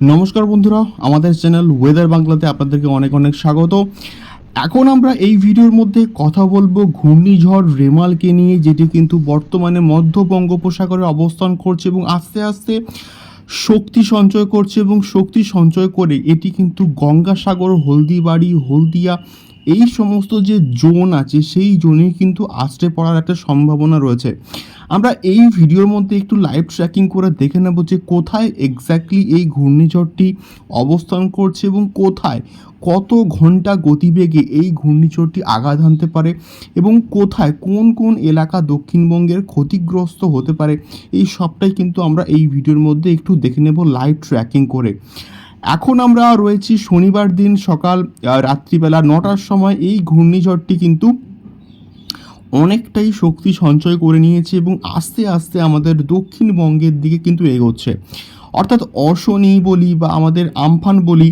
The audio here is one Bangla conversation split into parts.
নমস্কার বন্ধুরা, আমাদের চ্যানেল ওয়েদার বাংলাতে আপনাদেরকে অনেক অনেক স্বাগত। এখন আমরা এই ভিডিওর মধ্যে কথা বলব ঘূর্ণিঝড় রেমালকে নিয়ে, যেটি কিন্তু বর্তমানে মধ্য বঙ্গোপসাগরে অবস্থান করছে এবং আস্তে আস্তে শক্তি সঞ্চয় করছে এবং শক্তি সঞ্চয় করে এটি কিন্তু গঙ্গাসাগর, হলদিবাড়ি, হলদিয়া এই সমস্ত যে জোন আছে, সেই জোনে কিন্তু আশ্রে পড়ার একটা সম্ভাবনা রয়েছে। আমরা এই ভিডিওর মধ্যে একটু লাইভ ট্র্যাকিং করে দেখে নেব যে কোথায় এক্স্যাক্টলি এই ঘূর্ণিঝড়টি অবস্থান করছে এবং কোথায় কত ঘণ্টা গতিবেগে এই ঘূর্ণিঝড়টি আঘাত হানতে পারে এবং কোথায় কোন কোন এলাকা দক্ষিণবঙ্গের ক্ষতিগ্রস্ত হতে পারে, এই সবটাই কিন্তু আমরা এই ভিডিওর মধ্যে একটু দেখে নেব লাইভ ট্র্যাকিং করে। এখন আমরা রয়েছি শনিবার দিন সকাল রাত্রিবেলা নটার সময়। এই ঘূর্ণিঝড়টি কিন্তু অনেকটাই শক্তি সঞ্চয় করে নিয়েছে এবং আস্তে আস্তে আমাদের দক্ষিণবঙ্গের দিকে কিন্তু এগোচ্ছে। অর্থাৎ অশনি বলি বা আমাদের আমফান বলি,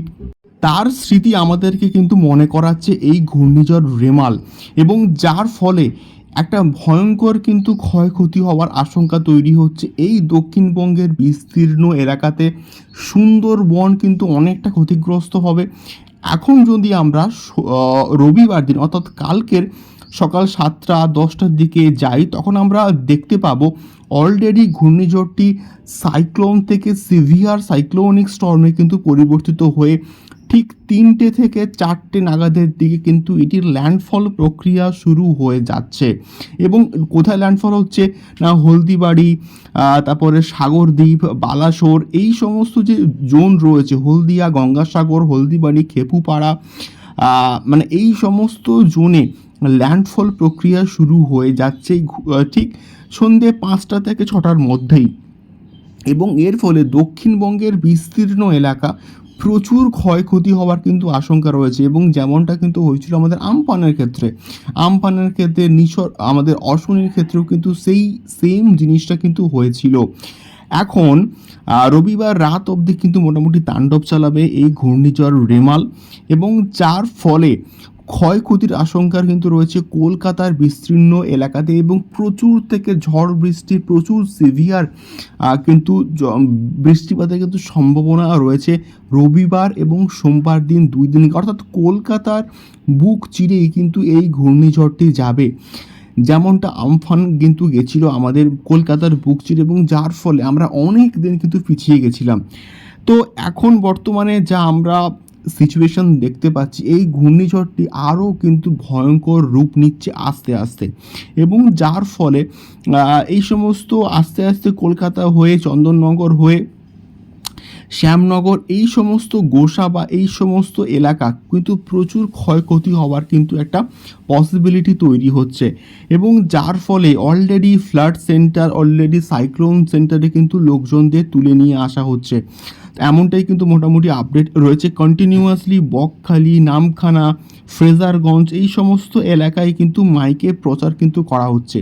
তার স্মৃতি আমাদেরকে কিন্তু মনে করাচ্ছে এই ঘূর্ণিঝড় রেমাল। এবং যার ফলে একটা ভয়ঙ্কর কিন্তু ক্ষয়ক্ষতি হওয়ার আশঙ্কা তৈরি হচ্ছে। এই দক্ষিণবঙ্গের বিস্তীর্ণ এলাকাতে সুন্দরবন কিন্তু অনেকটা ক্ষতিগ্রস্ত হবে। এখন যদি আমরা রবিবার দিন অর্থাৎ কালকের সকাল সাতটা, দশটার দিকে যাই, তখন আমরা দেখতে পাবো অলরেডি ঘূর্ণিঝড়টি সাইক্লোন থেকে সিভিয়ার সাইক্লোনিক স্টর্মে কিন্তু পরিবর্তিত হয়ে ঠিক তিনটে থেকে চারটে নাগাদের দিকে কিন্তু এটির ল্যান্ডফল প্রক্রিয়া শুরু হয়ে যাচ্ছে। এবং কোথায় ল্যান্ডফল হচ্ছে? না, হলদিবাড়ি তারপরে সাগরদ্বীপ, বালাসোর, এই সমস্ত যে জোন রয়েছে, হলদিয়া, গঙ্গাসাগর, হলদিবাড়ি, খেপুপাড়া মানে এই সমস্ত জোনে ল্যান্ডফল প্রক্রিয়া শুরু হয়ে যাচ্ছে ঠিক সন্ধে পাঁচটা থেকে ছটার মধ্যেই। এবং এর ফলে দক্ষিণবঙ্গের বিস্তীর্ণ এলাকা প্রচুর ক্ষয়ক্ষতি হওয়ার কিন্তু আশঙ্কা রয়েছে এবং যেমনটা কিন্তু হয়েছিল আমাদের আমপানের ক্ষেত্রে। আমপানের ক্ষেত্রে নিশর আমাদের অশনির ক্ষেত্রেও কিন্তু সেই সেম জিনিসটা কিন্তু হয়েছিল। এখন রবিবার রাত অবধি কিন্তু মোটামুটি তাণ্ডব চালাবে এই ঘূর্ণিঝড় রেমাল এবং যার ফলে ক্ষয়ক্ষতির আশঙ্কার কিন্তু রয়েছে কলকাতার বিস্তীর্ণ এলাকাতে এবং প্রচুর থেকে ঝড় বৃষ্টি, প্রচুর সিভিয়ার কিন্তু বৃষ্টিপাতের কিন্তু সম্ভাবনা রয়েছে। রবিবার এবং সোমবার দিন দুই দিন, অর্থাৎ কলকাতার বুক চিরেই কিন্তু এই ঘূর্ণিঝড়টি যাবে। যেমনটা আমফান কিন্তু গেছিল আমাদের কলকাতার বুক চিরে এবং যার ফলে আমরা অনেক দিন কিন্তু পিছিয়ে গেছিলাম। তো এখন বর্তমানে যা আমরা সিচুয়েশন দেখতে পাচ্ছি, এই ঘূর্ণিঝড়টি আরও কিন্তু ভয়ঙ্কর রূপ নিচ্ছে আস্তে আস্তে। এবং যার ফলে এই সমস্ত আস্তে আস্তে কলকাতা হয়ে, চন্দননগর হয়ে, শ্যামনগর, এই সমস্ত গোসা বা এই সমস্ত এলাকা কিন্তু প্রচুর ক্ষয়ক্ষতি হওয়ার কিন্তু একটা পসিবিলিটি তৈরি হচ্ছে। এবং যার ফলে already flood center already cyclone সেন্টারে কিন্তু লোকজনদের তুলে নিয়ে আসা হচ্ছে। এমনটাই কিন্তু মোটামুটি আপডেট রয়েছে কন্টিনিউয়াসলি বকখালি, নামখানা, ফ্রেজারগঞ্জ, এই সমস্ত এলাকায় কিন্তু মাইকে প্রচার কিন্তু করা হচ্ছে।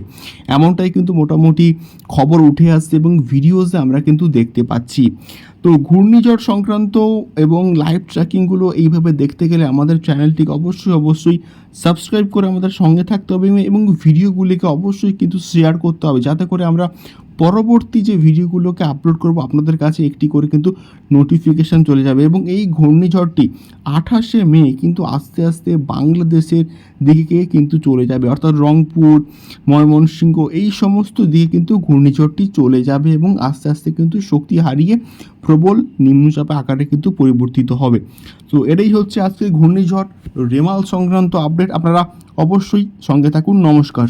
এমনটাই কিন্তু মোটামুটি খবর উঠে আসছে এবং ভিডিওসে আমরা কিন্তু দেখতে পাচ্ছি। তো ঘূর্ণিঝড় সংক্রান্ত এবং লাইভ ট্র্যাকিংগুলো এইভাবে দেখতে গেলে আমাদের চ্যানেলটিকে অবশ্যই অবশ্যই সাবস্ক্রাইব করে আমাদের সঙ্গে থাকতে হবে এবং ভিডিওগুলিকে অবশ্যই কিন্তু শেয়ার করতে হবে। যাতে করে আমরা পরবর্তী যে ভিডিওগুলোকে আপলোড করব, আপনাদের কাছে একটি করে কিন্তু নোটিফিকেশান চলে যাবে। এবং এই ঘূর্ণিঝড়টি আঠাশে মে কিন্তু আস্তে আস্তে বাংলাদেশের দিকে কিন্তু চলে যাবে। অর্থাৎ রংপুর, ময়মনসিংহ, এই সমস্ত দিকে কিন্তু ঘূর্ণিঝড়টি চলে যাবে এবং আস্তে আস্তে কিন্তু শক্তি হারিয়ে প্রবল নিম্নচাপে আকারে কিন্তু পরিবর্তিত হবে। তো এটাই হচ্ছে আজকে ঘূর্ণিঝড়, রেমাল সংক্রান্ত আপডেট আপনারা অবশ্যই সঙ্গে থাকুন। নমস্কার।